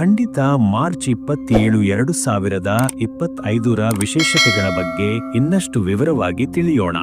ಖಂಡಿತ ಮಾರ್ಚ್ ಇಪ್ಪತ್ತೇಳು ಎರಡು ಸಾವಿರದ ಇಪ್ಪತ್ತೈದರ ವಿಶೇಷತೆಗಳ ಬಗ್ಗೆ ಇನ್ನಷ್ಟು ವಿವರವಾಗಿ ತಿಳಿಯೋಣ.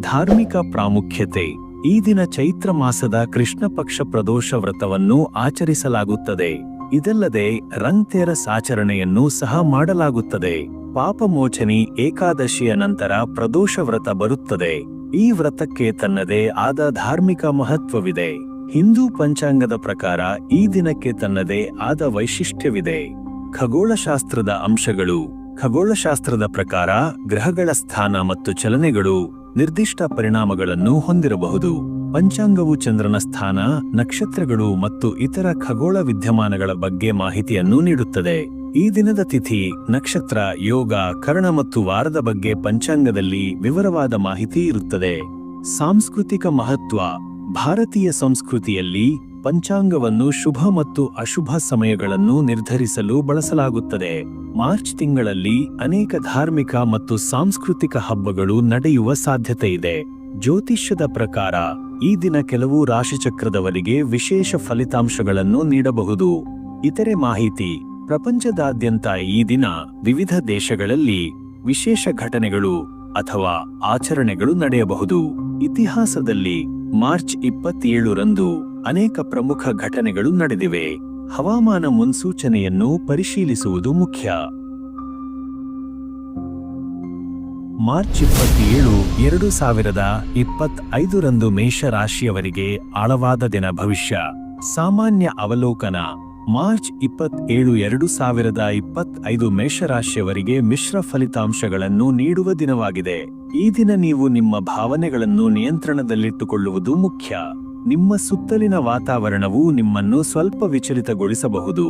ಧಾರ್ಮಿಕ ಪ್ರಾಮುಖ್ಯತೆ. ಈ ದಿನ ಚೈತ್ರ ಮಾಸದ ಕೃಷ್ಣ ಪಕ್ಷ ಪ್ರದೋಷ ವ್ರತವನ್ನು ಆಚರಿಸಲಾಗುತ್ತದೆ. ಇದಲ್ಲದೆ ರಂಗ್ ತೆರಸ್ ಆಚರಣೆಯನ್ನು ಸಹ ಮಾಡಲಾಗುತ್ತದೆ. ಪಾಪಮೋಚನಿ ಏಕಾದಶಿಯ ನಂತರ ಪ್ರದೋಷ ವ್ರತ ಬರುತ್ತದೆ. ಈ ವ್ರತಕ್ಕೆ ತನ್ನದೇ ಆದ ಧಾರ್ಮಿಕ ಮಹತ್ವವಿದೆ. ಹಿಂದೂ ಪಂಚಾಂಗದ ಪ್ರಕಾರ ಈ ದಿನಕ್ಕೆ ತನ್ನದೇ ಆದ ವೈಶಿಷ್ಟ್ಯವಿದೆ. ಖಗೋಳಶಾಸ್ತ್ರದ ಅಂಶಗಳು, ಖಗೋಳಶಾಸ್ತ್ರದ ಪ್ರಕಾರ ಗ್ರಹಗಳ ಸ್ಥಾನ ಮತ್ತು ಚಲನೆಗಳು ನಿರ್ದಿಷ್ಟ ಪರಿಣಾಮಗಳನ್ನು ಹೊಂದಿರಬಹುದು. ಪಂಚಾಂಗವು ಚಂದ್ರನ ಸ್ಥಾನ, ನಕ್ಷತ್ರಗಳು ಮತ್ತು ಇತರ ಖಗೋಳ ವಿದ್ಯಮಾನಗಳ ಬಗ್ಗೆ ಮಾಹಿತಿಯನ್ನು ನೀಡುತ್ತದೆ. ಈ ದಿನದ ತಿಥಿ, ನಕ್ಷತ್ರ, ಯೋಗ, ಕರ್ಣ ಮತ್ತು ವಾರದ ಬಗ್ಗೆ ಪಂಚಾಂಗದಲ್ಲಿ ವಿವರವಾದ ಮಾಹಿತಿ ಇರುತ್ತದೆ. ಸಾಂಸ್ಕೃತಿಕ ಮಹತ್ವ ಭಾರತೀಯ ಸಂಸ್ಕೃತಿಯಲ್ಲಿ ಪಂಚಾಂಗವನ್ನು ಶುಭ ಮತ್ತು ಅಶುಭ ಸಮಯಗಳನ್ನು ನಿರ್ಧರಿಸಲು ಬಳಸಲಾಗುತ್ತದೆ. ಮಾರ್ಚ್ ತಿಂಗಳಲ್ಲಿ ಅನೇಕ ಧಾರ್ಮಿಕ ಮತ್ತು ಸಾಂಸ್ಕೃತಿಕ ಹಬ್ಬಗಳು ನಡೆಯುವ ಸಾಧ್ಯತೆ ಇದೆ. ಜ್ಯೋತಿಷ್ಯದ ಪ್ರಕಾರ, ಈ ದಿನ ಕೆಲವು ರಾಶಿಚಕ್ರದವರಿಗೆ ವಿಶೇಷ ಫಲಿತಾಂಶಗಳನ್ನು ನೀಡಬಹುದು. ಇತರೆ ಮಾಹಿತಿ, ಪ್ರಪಂಚದಾದ್ಯಂತ ಈ ದಿನ ವಿವಿಧ ದೇಶಗಳಲ್ಲಿ ವಿಶೇಷ ಘಟನೆಗಳು ಅಥವಾ ಆಚರಣೆಗಳು ನಡೆಯಬಹುದು. ಇತಿಹಾಸದಲ್ಲಿ ಮಾರ್ಚ್ ಇಪ್ಪತ್ತೇಳರಂದು ಅನೇಕ ಪ್ರಮುಖ ಘಟನೆಗಳು ನಡೆದಿವೆ. ಹವಾಮಾನ ಮುನ್ಸೂಚನೆಯನ್ನು ಪರಿಶೀಲಿಸುವುದು ಮುಖ್ಯ. ಮಾರ್ಚ್ ಇಪ್ಪತ್ತೇಳು, ಎರಡು ಸಾವಿರದ ಇಪ್ಪತ್ತೈದರಂದು ಮೇಷರಾಶಿಯವರಿಗೆ ಆಳವಾದ ದಿನ ಭವಿಷ್ಯ. ಸಾಮಾನ್ಯ ಅವಲೋಕನ. ಮಾರ್ಚ್ ಇಪ್ಪತ್ತೇಳು ಎರಡು ಸಾವಿರದ ಇಪ್ಪತ್ತೈದು ಮೇಷರಾಶಿಯವರಿಗೆ ಮಿಶ್ರ ಫಲಿತಾಂಶಗಳನ್ನು ನೀಡುವ ದಿನವಾಗಿದೆ. ಈ ದಿನ ನೀವು ನಿಮ್ಮ ಭಾವನೆಗಳನ್ನು ನಿಯಂತ್ರಣದಲ್ಲಿಟ್ಟುಕೊಳ್ಳುವುದು ಮುಖ್ಯ. ನಿಮ್ಮ ಸುತ್ತಲಿನ ವಾತಾವರಣವು ನಿಮ್ಮನ್ನು ಸ್ವಲ್ಪ ವಿಚಲಿತಗೊಳಿಸಬಹುದು.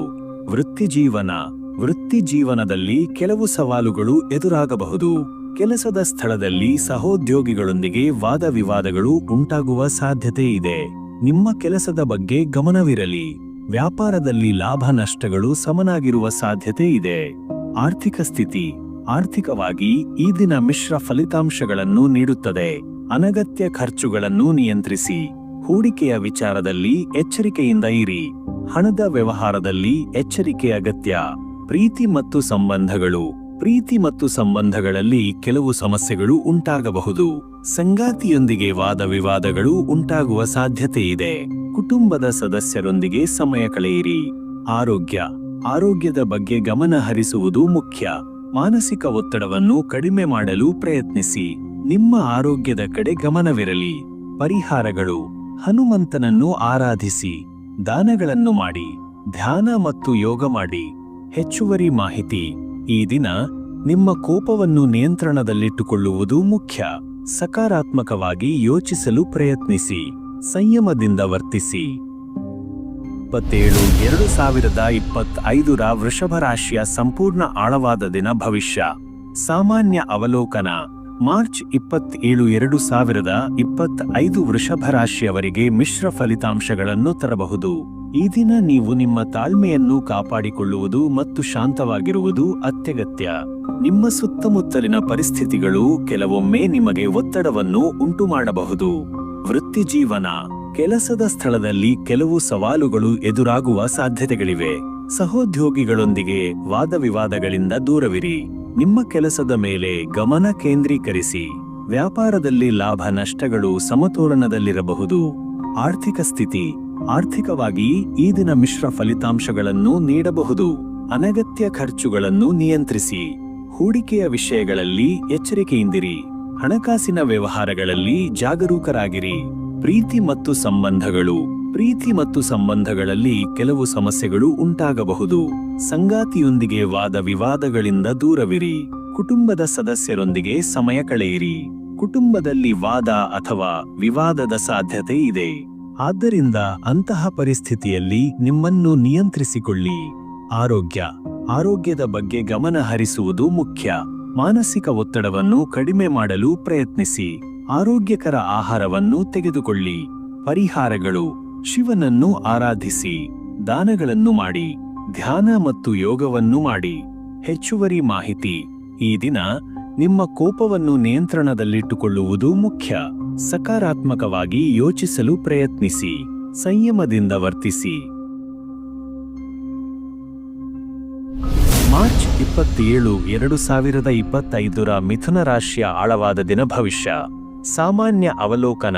ವೃತ್ತಿಜೀವನ ವೃತ್ತಿಜೀವನದಲ್ಲಿ ವೃತ್ತಿ ಜೀವನದಲ್ಲಿ ಕೆಲವು ಸವಾಲುಗಳು ಎದುರಾಗಬಹುದು. ಕೆಲಸದ ಸ್ಥಳದಲ್ಲಿ ಸಹೋದ್ಯೋಗಿಗಳೊಂದಿಗೆ ವಾದ ವಿವಾದಗಳು ಉಂಟಾಗುವ ಸಾಧ್ಯತೆ ಇದೆ. ನಿಮ್ಮ ಕೆಲಸದ ಬಗ್ಗೆ ಗಮನವಿರಲಿ. ವ್ಯಾಪಾರದಲ್ಲಿ ಲಾಭ ನಷ್ಟಗಳು ಸಮನಾಗಿರುವ ಸಾಧ್ಯತೆ ಇದೆ. ಆರ್ಥಿಕ ಸ್ಥಿತಿ ಆರ್ಥಿಕವಾಗಿ ಈ ದಿನ ಮಿಶ್ರ ಫಲಿತಾಂಶಗಳನ್ನು ನೀಡುತ್ತದೆ. ಅನಗತ್ಯ ಖರ್ಚುಗಳನ್ನು ನಿಯಂತ್ರಿಸಿ. ಹೂಡಿಕೆಯ ವಿಚಾರದಲ್ಲಿ ಎಚ್ಚರಿಕೆಯಿಂದ ಇರಿ. ಹಣದ ವ್ಯವಹಾರದಲ್ಲಿ ಎಚ್ಚರಿಕೆ ಅಗತ್ಯ. ಪ್ರೀತಿ ಮತ್ತು ಸಂಬಂಧಗಳು ಪ್ರೀತಿ ಮತ್ತು ಸಂಬಂಧಗಳಲ್ಲಿ ಕೆಲವು ಸಮಸ್ಯೆಗಳು ಉಂಟಾಗಬಹುದು. ಸಂಗಾತಿಯೊಂದಿಗೆ ವಾದ ವಿವಾದಗಳು ಉಂಟಾಗುವ ಸಾಧ್ಯತೆ ಇದೆ. ಕುಟುಂಬದ ಸದಸ್ಯರೊಂದಿಗೆ ಸಮಯ ಕಳೆಯಿರಿ. ಆರೋಗ್ಯ. ಆರೋಗ್ಯದ ಬಗ್ಗೆ ಗಮನ ಹರಿಸುವುದು ಮುಖ್ಯ. ಮಾನಸಿಕ ಒತ್ತಡವನ್ನು ಕಡಿಮೆ ಮಾಡಲು ಪ್ರಯತ್ನಿಸಿ. ನಿಮ್ಮ ಆರೋಗ್ಯದ ಕಡೆ ಗಮನವಿರಲಿ. ಪರಿಹಾರಗಳು. ಹನುಮಂತನನ್ನು ಆರಾಧಿಸಿ. ದಾನಗಳನ್ನು ಮಾಡಿ. ಧ್ಯಾನ ಮತ್ತು ಯೋಗ ಮಾಡಿ. ಹೆಚ್ಚುವರಿ ಮಾಹಿತಿ. ಈ ದಿನ ನಿಮ್ಮ ಕೋಪವನ್ನು ನಿಯಂತ್ರಣದಲ್ಲಿಟ್ಟುಕೊಳ್ಳುವುದು ಮುಖ್ಯ. ಸಕಾರಾತ್ಮಕವಾಗಿ ಯೋಚಿಸಲು ಪ್ರಯತ್ನಿಸಿ. ಸಂಯಮದಿಂದ ವರ್ತಿಸಿ. ಇಪ್ಪತ್ತೇಳು ಎರಡು ಸಾವಿರದ ಇಪ್ಪತ್ತೈದರ ವೃಷಭ ರಾಶಿಯ ಸಂಪೂರ್ಣ ಆಳವಾದ ದಿನ ಭವಿಷ್ಯ. ಸಾಮಾನ್ಯ ಅವಲೋಕನ. ಮಾರ್ಚ್ ಇಪ್ಪತ್ತೇಳು ಎರಡು ಸಾವಿರದ ಇಪ್ಪತ್ತೈದು ವೃಷಭ ರಾಶಿಯವರಿಗೆ ಮಿಶ್ರ ಫಲಿತಾಂಶಗಳನ್ನು ತರಬಹುದು. ಈ ದಿನ ನೀವು ನಿಮ್ಮ ತಾಳ್ಮೆಯನ್ನು ಕಾಪಾಡಿಕೊಳ್ಳುವುದು ಮತ್ತು ಶಾಂತವಾಗಿರುವುದು ಅತ್ಯಗತ್ಯ. ನಿಮ್ಮ ಸುತ್ತಮುತ್ತಲಿನ ಪರಿಸ್ಥಿತಿಗಳು ಕೆಲವೊಮ್ಮೆ ನಿಮಗೆ ಒತ್ತಡವನ್ನು ಉಂಟುಮಾಡಬಹುದು. ವೃತ್ತಿ ಕೆಲಸದ ಸ್ಥಳದಲ್ಲಿ ಕೆಲವು ಸವಾಲುಗಳು ಎದುರಾಗುವ ಸಾಧ್ಯತೆಗಳಿವೆ. ಸಹೋದ್ಯೋಗಿಗಳೊಂದಿಗೆ ವಾದ ವಿವಾದಗಳಿಂದ ದೂರವಿರಿ. ನಿಮ್ಮ ಕೆಲಸದ ಮೇಲೆ ಗಮನ ಕೇಂದ್ರೀಕರಿಸಿ. ವ್ಯಾಪಾರದಲ್ಲಿ ಲಾಭ ನಷ್ಟಗಳು ಸಮತೋಲನದಲ್ಲಿರಬಹುದು. ಆರ್ಥಿಕ ಸ್ಥಿತಿ ಆರ್ಥಿಕವಾಗಿ ಈ ದಿನ ಮಿಶ್ರ ಫಲಿತಾಂಶಗಳನ್ನು ನೀಡಬಹುದು. ಅನಗತ್ಯ ಖರ್ಚುಗಳನ್ನು ನಿಯಂತ್ರಿಸಿ. ಹೂಡಿಕೆಯ ವಿಷಯಗಳಲ್ಲಿ ಎಚ್ಚರಿಕೆಯಿಂದಿರಿ. ಹಣಕಾಸಿನ ವ್ಯವಹಾರಗಳಲ್ಲಿ ಜಾಗರೂಕರಾಗಿರಿ. ಪ್ರೀತಿ ಮತ್ತು ಸಂಬಂಧಗಳು ಪ್ರೀತಿ ಮತ್ತು ಸಂಬಂಧಗಳಲ್ಲಿ ಕೆಲವು ಸಮಸ್ಯೆಗಳು ಉಂಟಾಗಬಹುದು. ಸಂಗಾತಿಯೊಂದಿಗೆ ವಾದ ವಿವಾದಗಳಿಂದ ದೂರವಿರಿ. ಕುಟುಂಬದ ಸದಸ್ಯರೊಂದಿಗೆ ಸಮಯ ಕಳೆಯಿರಿ. ಕುಟುಂಬದಲ್ಲಿ ವಾದ ಅಥವಾ ವಿವಾದದ ಸಾಧ್ಯತೆ ಇದೆ. ಆದ್ದರಿಂದ ಅಂತಹ ಪರಿಸ್ಥಿತಿಯಲ್ಲಿ ನಿಮ್ಮನ್ನು ನಿಯಂತ್ರಿಸಿಕೊಳ್ಳಿ. ಆರೋಗ್ಯ. ಆರೋಗ್ಯದ ಬಗ್ಗೆ ಗಮನ ಹರಿಸುವುದು ಮುಖ್ಯ. ಮಾನಸಿಕ ಒತ್ತಡವನ್ನು ಕಡಿಮೆ ಮಾಡಲು ಪ್ರಯತ್ನಿಸಿ. ಆರೋಗ್ಯಕರ ಆಹಾರವನ್ನು ತೆಗೆದುಕೊಳ್ಳಿ. ಪರಿಹಾರಗಳು. ಶಿವನನ್ನು ಆರಾಧಿಸಿ, ದಾನಗಳನ್ನು ಮಾಡಿ, ಧ್ಯಾನ ಮತ್ತು ಯೋಗವನ್ನು ಮಾಡಿ. ಹೆಚ್ಚುವರಿ ಮಾಹಿತಿ, ಈ ದಿನ ನಿಮ್ಮ ಕೋಪವನ್ನು ನಿಯಂತ್ರಣದಲ್ಲಿಟ್ಟುಕೊಳ್ಳುವುದು ಮುಖ್ಯ. ಸಕಾರಾತ್ಮಕವಾಗಿ ಯೋಚಿಸಲು ಪ್ರಯತ್ನಿಸಿ, ಸಂಯಮದಿಂದ ವರ್ತಿಸಿ. ಮಾರ್ಚ್ ಇಪ್ಪತ್ತೇಳು, ಎರಡು ಸಾವಿರದ ಇಪ್ಪತ್ತೈದರ ಮಿಥುನ ರಾಶಿಯ ಆಳವಾದ ದಿನ ಭವಿಷ್ಯ. ಸಾಮಾನ್ಯ ಅವಲೋಕನ.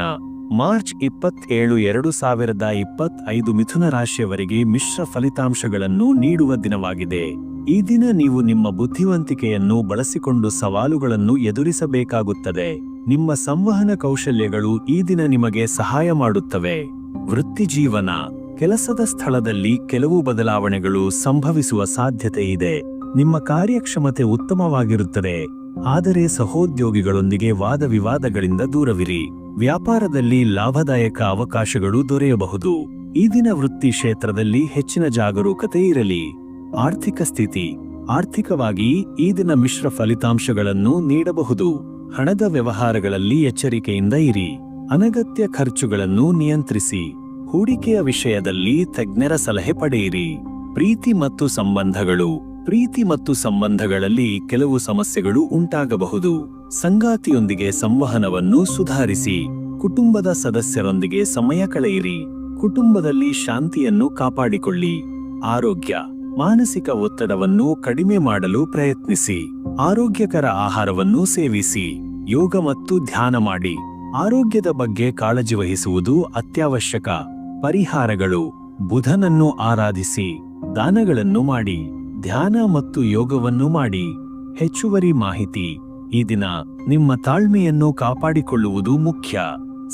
ಮಾರ್ಚ್ ಇಪ್ಪತ್ತೇಳು ಎರಡು ಸಾವಿರದ ಇಪ್ಪತ್ತೈದು ಮಿಥುನ ರಾಶಿಯವರಿಗೆ ಮಿಶ್ರ ಫಲಿತಾಂಶಗಳನ್ನು ನೀಡುವ ದಿನವಾಗಿದೆ. ಈ ದಿನ ನೀವು ನಿಮ್ಮ ಬುದ್ಧಿವಂತಿಕೆಯನ್ನು ಬಳಸಿಕೊಂಡು ಸವಾಲುಗಳನ್ನು ಎದುರಿಸಬೇಕಾಗುತ್ತದೆ. ನಿಮ್ಮ ಸಂವಹನ ಕೌಶಲ್ಯಗಳು ಈ ದಿನ ನಿಮಗೆ ಸಹಾಯ ಮಾಡುತ್ತವೆ. ವೃತ್ತಿ ಜೀವನ, ಕೆಲಸದ ಸ್ಥಳದಲ್ಲಿ ಕೆಲವು ಬದಲಾವಣೆಗಳು ಸಂಭವಿಸುವ ಸಾಧ್ಯತೆ ಇದೆ. ನಿಮ್ಮ ಕಾರ್ಯಕ್ಷಮತೆ ಉತ್ತಮವಾಗಿರುತ್ತದೆ. ಆದರೆ ಸಹೋದ್ಯೋಗಿಗಳೊಂದಿಗೆ ವಾದ ವಿವಾದಗಳಿಂದ ದೂರವಿರಿ. ವ್ಯಾಪಾರದಲ್ಲಿ ಲಾಭದಾಯಕ ಅವಕಾಶಗಳು ದೊರೆಯಬಹುದು. ಈ ದಿನ ವೃತ್ತಿ ಕ್ಷೇತ್ರದಲ್ಲಿ ಹೆಚ್ಚಿನ ಜಾಗರೂಕತೆ ಇರಲಿ. ಆರ್ಥಿಕ ಸ್ಥಿತಿ. ಆರ್ಥಿಕವಾಗಿ ಈ ದಿನ ಮಿಶ್ರ ಫಲಿತಾಂಶಗಳನ್ನು ನೀಡಬಹುದು. ಹಣದ ವ್ಯವಹಾರಗಳಲ್ಲಿ ಎಚ್ಚರಿಕೆಯಿಂದ ಇರಿ. ಅನಗತ್ಯ ಖರ್ಚುಗಳನ್ನು ನಿಯಂತ್ರಿಸಿ. ಹೂಡಿಕೆಯ ವಿಷಯದಲ್ಲಿ ತಜ್ಞರ ಸಲಹೆ ಪಡೆಯಿರಿ. ಪ್ರೀತಿ ಮತ್ತು ಸಂಬಂಧಗಳು. ಪ್ರೀತಿ ಮತ್ತು ಸಂಬಂಧಗಳಲ್ಲಿ ಕೆಲವು ಸಮಸ್ಯೆಗಳು ಉಂಟಾಗಬಹುದು. ಸಂಗಾತಿಯೊಂದಿಗೆ ಸಂವಹನವನ್ನು ಸುಧಾರಿಸಿ, ಕುಟುಂಬದ ಸದಸ್ಯರೊಂದಿಗೆ ಸಮಯ ಕಳೆಯಿರಿ. ಕುಟುಂಬದಲ್ಲಿ ಶಾಂತಿಯನ್ನು ಕಾಪಾಡಿಕೊಳ್ಳಿ. ಆರೋಗ್ಯ, ಮಾನಸಿಕ ಒತ್ತಡವನ್ನು ಕಡಿಮೆ ಮಾಡಲು ಪ್ರಯತ್ನಿಸಿ. ಆರೋಗ್ಯಕರ ಆಹಾರವನ್ನು ಸೇವಿಸಿ. ಯೋಗ ಮತ್ತು ಧ್ಯಾನ ಮಾಡಿ. ಆರೋಗ್ಯದ ಬಗ್ಗೆ ಕಾಳಜಿ ವಹಿಸುವುದು ಅತ್ಯವಶ್ಯಕ. ಪರಿಹಾರಗಳು, ಬುಧನನ್ನು ಆರಾಧಿಸಿ. ದಾನಗಳನ್ನು ಮಾಡಿ. ಧ್ಯಾನ ಮತ್ತು ಯೋಗವನ್ನು ಮಾಡಿ. ಹೆಚ್ಚುವರಿ ಮಾಹಿತಿ. ಈ ದಿನ ನಿಮ್ಮ ತಾಳ್ಮೆಯನ್ನು ಕಾಪಾಡಿಕೊಳ್ಳುವುದು ಮುಖ್ಯ.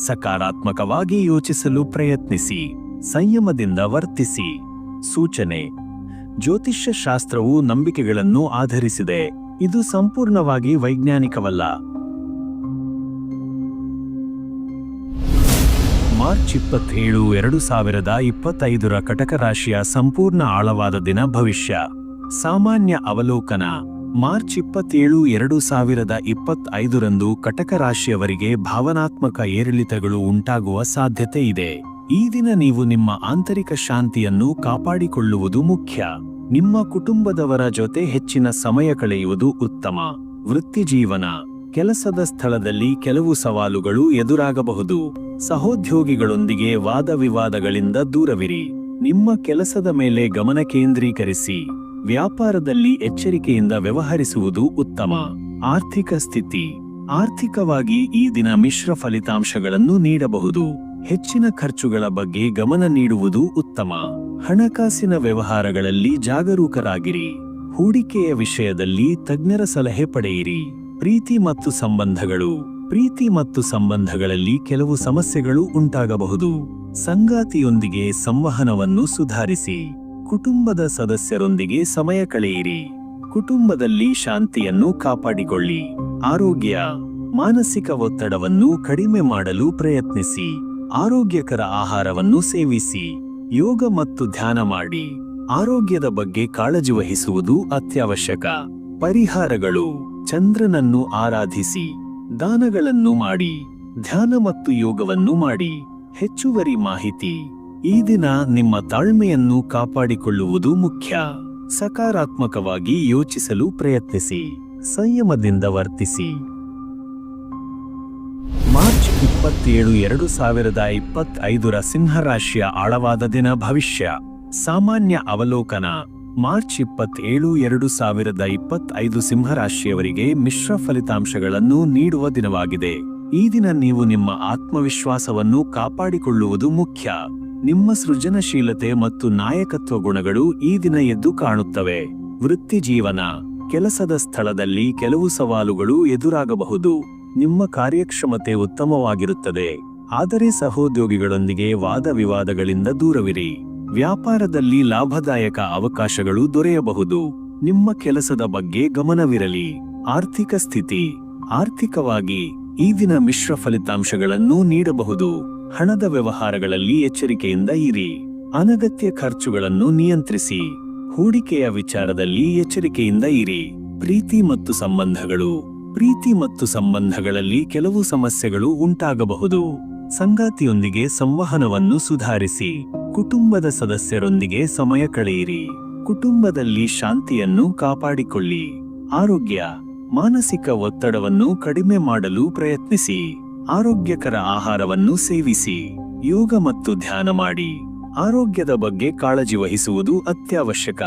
ಸಕಾರಾತ್ಮಕವಾಗಿ ಯೋಚಿಸಲು ಪ್ರಯತ್ನಿಸಿ. ಸಂಯಮದಿಂದ ವರ್ತಿಸಿ. ಸೂಚನೆ. ಜ್ಯೋತಿಷ್ಯ ಶಾಸ್ತ್ರವು ನಂಬಿಕೆಗಳನ್ನು ಆಧರಿಸಿದೆ. ಇದು ಸಂಪೂರ್ಣವಾಗಿ ವೈಜ್ಞಾನಿಕವಲ್ಲ. ಮಾರ್ಚ್ ಇಪ್ಪತ್ತೇಳು, ಎರಡು ಸಾವಿರದ ಇಪ್ಪತ್ತೈದರ ಕಟಕ ರಾಶಿಯ ಸಂಪೂರ್ಣ ಆಳವಾದ ದಿನ ಭವಿಷ್ಯ. ಸಾಮಾನ್ಯ ಅವಲೋಕನ ಮಾರ್ಚ್ ಇಪ್ಪತ್ತೇಳು ಎರಡು ಸಾವಿರದ ಇಪ್ಪತ್ತೈದರಂದು ಕಟಕ ರಾಶಿಯವರಿಗೆ ಭಾವನಾತ್ಮಕ ಏರಿಳಿತಗಳು ಉಂಟಾಗುವ ಸಾಧ್ಯತೆ ಇದೆ. ಈ ದಿನ ನೀವು ನಿಮ್ಮ ಆಂತರಿಕ ಶಾಂತಿಯನ್ನು ಕಾಪಾಡಿಕೊಳ್ಳುವುದು ಮುಖ್ಯ. ನಿಮ್ಮ ಕುಟುಂಬದವರ ಜೊತೆ ಹೆಚ್ಚಿನ ಸಮಯ ಕಳೆಯುವುದು ಉತ್ತಮ. ವೃತ್ತಿ ಜೀವನ ಕೆಲಸದ ಸ್ಥಳದಲ್ಲಿ ಕೆಲವು ಸವಾಲುಗಳು ಎದುರಾಗಬಹುದು. ಸಹೋದ್ಯೋಗಿಗಳೊಂದಿಗೆ ವಾದ ವಿವಾದಗಳಿಂದ ದೂರವಿರಿ. ನಿಮ್ಮ ಕೆಲಸದ ಮೇಲೆ ಗಮನ ಕೇಂದ್ರೀಕರಿಸಿ. ವ್ಯಾಪಾರದಲ್ಲಿ ಎಚ್ಚರಿಕೆಯಿಂದ ವ್ಯವಹರಿಸುವುದು ಉತ್ತಮ. ಆರ್ಥಿಕ ಸ್ಥಿತಿ. ಆರ್ಥಿಕವಾಗಿ ಈ ದಿನ ಮಿಶ್ರ ಫಲಿತಾಂಶಗಳನ್ನು ನೀಡಬಹುದು. ಹೆಚ್ಚಿನ ಖರ್ಚುಗಳ ಬಗ್ಗೆ ಗಮನ ನೀಡುವುದು ಉತ್ತಮ. ಹಣಕಾಸಿನ ವ್ಯವಹಾರಗಳಲ್ಲಿ ಜಾಗರೂಕರಾಗಿರಿ. ಹೂಡಿಕೆಯ ವಿಷಯದಲ್ಲಿ ತಜ್ಞರ ಸಲಹೆ ಪಡೆಯಿರಿ. ಪ್ರೀತಿ ಮತ್ತು ಸಂಬಂಧಗಳು. ಪ್ರೀತಿ ಮತ್ತು ಸಂಬಂಧಗಳಲ್ಲಿ ಕೆಲವು ಸಮಸ್ಯೆಗಳು ಉಂಟಾಗಬಹುದು. ಸಂಗಾತಿಯೊಂದಿಗೆ ಸಂವಹನವನ್ನು ಸುಧಾರಿಸಿ. ಕುಟುಂಬದ ಸದಸ್ಯರೊಂದಿಗೆ ಸಮಯ ಕಳೆಯಿರಿ. ಕುಟುಂಬದಲ್ಲಿ ಶಾಂತಿಯನ್ನು ಕಾಪಾಡಿಕೊಳ್ಳಿ. ಆರೋಗ್ಯ, ಮಾನಸಿಕ ಒತ್ತಡವನ್ನು ಕಡಿಮೆ ಮಾಡಲು ಪ್ರಯತ್ನಿಸಿ. ಆರೋಗ್ಯಕರ ಆಹಾರವನ್ನು ಸೇವಿಸಿ. ಯೋಗ ಮತ್ತು ಧ್ಯಾನ ಮಾಡಿ. ಆರೋಗ್ಯದ ಬಗ್ಗೆ ಕಾಳಜಿ ವಹಿಸುವುದು ಅತ್ಯವಶ್ಯಕ. ಪರಿಹಾರಗಳು, ಚಂದ್ರನನ್ನು ಆರಾಧಿಸಿ. ದಾನಗಳನ್ನು ಮಾಡಿ. ಧ್ಯಾನ ಮತ್ತು ಯೋಗವನ್ನು ಮಾಡಿ. ಹೆಚ್ಚುವರಿ ಮಾಹಿತಿ. ಈ ದಿನ ನಿಮ್ಮ ತಾಳ್ಮೆಯನ್ನು ಕಾಪಾಡಿಕೊಳ್ಳುವುದು ಮುಖ್ಯ. ಸಕಾರಾತ್ಮಕವಾಗಿ ಯೋಚಿಸಲು ಪ್ರಯತ್ನಿಸಿ. ಸಂಯಮದಿಂದ ವರ್ತಿಸಿ. ಮಾರ್ಚ್ ಇಪ್ಪತ್ತೇಳು ಎರಡು ಸಾವಿರದ ಇಪ್ಪತ್ತೈದರ ಸಿಂಹರಾಶಿಯ ಆಳವಾದ ದಿನ ಭವಿಷ್ಯ. ಸಾಮಾನ್ಯ ಅವಲೋಕನ. ಮಾರ್ಚ್ ಇಪ್ಪತ್ತೇಳು ಎರಡು ಸಾವಿರದ ಇಪ್ಪತ್ತೈದು ಸಿಂಹರಾಶಿಯವರಿಗೆ ಮಿಶ್ರ ಫಲಿತಾಂಶಗಳನ್ನು ನೀಡುವ ದಿನವಾಗಿದೆ. ಈ ದಿನ ನೀವು ನಿಮ್ಮ ಆತ್ಮವಿಶ್ವಾಸವನ್ನು ಕಾಪಾಡಿಕೊಳ್ಳುವುದು ಮುಖ್ಯ. ನಿಮ್ಮ ಸೃಜನಶೀಲತೆ ಮತ್ತು ನಾಯಕತ್ವ ಗುಣಗಳು ಈ ದಿನ ಎದ್ದು ಕಾಣುತ್ತವೆ. ವೃತ್ತಿ ಜೀವನ, ಕೆಲಸದ ಸ್ಥಳದಲ್ಲಿ ಕೆಲವು ಸವಾಲುಗಳು ಎದುರಾಗಬಹುದು. ನಿಮ್ಮ ಕಾರ್ಯಕ್ಷಮತೆ ಉತ್ತಮವಾಗಿರುತ್ತದೆ. ಆದರೆ ಸಹೋದ್ಯೋಗಿಗಳೊಂದಿಗೆ ವಾದ ವಿವಾದಗಳಿಂದ ದೂರವಿರಿ. ವ್ಯಾಪಾರದಲ್ಲಿ ಲಾಭದಾಯಕ ಅವಕಾಶಗಳು ದೊರೆಯಬಹುದು. ನಿಮ್ಮ ಕೆಲಸದ ಬಗ್ಗೆ ಗಮನವಿರಲಿ. ಆರ್ಥಿಕ ಸ್ಥಿತಿ, ಆರ್ಥಿಕವಾಗಿ ಈ ದಿನ ಮಿಶ್ರ ಫಲಿತಾಂಶಗಳನ್ನು ನೀಡಬಹುದು. ಹಣದ ವ್ಯವಹಾರಗಳಲ್ಲಿ ಎಚ್ಚರಿಕೆಯಿಂದ ಇರಿ. ಅನಗತ್ಯ ಖರ್ಚುಗಳನ್ನು ನಿಯಂತ್ರಿಸಿ. ಹೂಡಿಕೆಯ ವಿಚಾರದಲ್ಲಿ ಎಚ್ಚರಿಕೆಯಿಂದ ಇರಿ. ಪ್ರೀತಿ ಮತ್ತು ಸಂಬಂಧಗಳು. ಪ್ರೀತಿ ಮತ್ತು ಸಂಬಂಧಗಳಲ್ಲಿ ಕೆಲವು ಸಮಸ್ಯೆಗಳು ಉಂಟಾಗಬಹುದು. ಸಂಗಾತಿಯೊಂದಿಗೆ ಸಂವಹನವನ್ನು ಸುಧಾರಿಸಿ. ಕುಟುಂಬದ ಸದಸ್ಯರೊಂದಿಗೆ ಸಮಯ ಕಳೆಯಿರಿ. ಕುಟುಂಬದಲ್ಲಿ ಶಾಂತಿಯನ್ನು ಕಾಪಾಡಿಕೊಳ್ಳಿ. ಆರೋಗ್ಯ, ಮಾನಸಿಕ ಒತ್ತಡವನ್ನು ಕಡಿಮೆ ಮಾಡಲು ಪ್ರಯತ್ನಿಸಿ. ಆರೋಗ್ಯಕರ ಆಹಾರವನ್ನು ಸೇವಿಸಿ, ಯೋಗ ಮತ್ತು ಧ್ಯಾನ ಮಾಡಿ, ಆರೋಗ್ಯದ ಬಗ್ಗೆ ಕಾಳಜಿ ವಹಿಸುವುದು ಅತ್ಯವಶ್ಯಕ.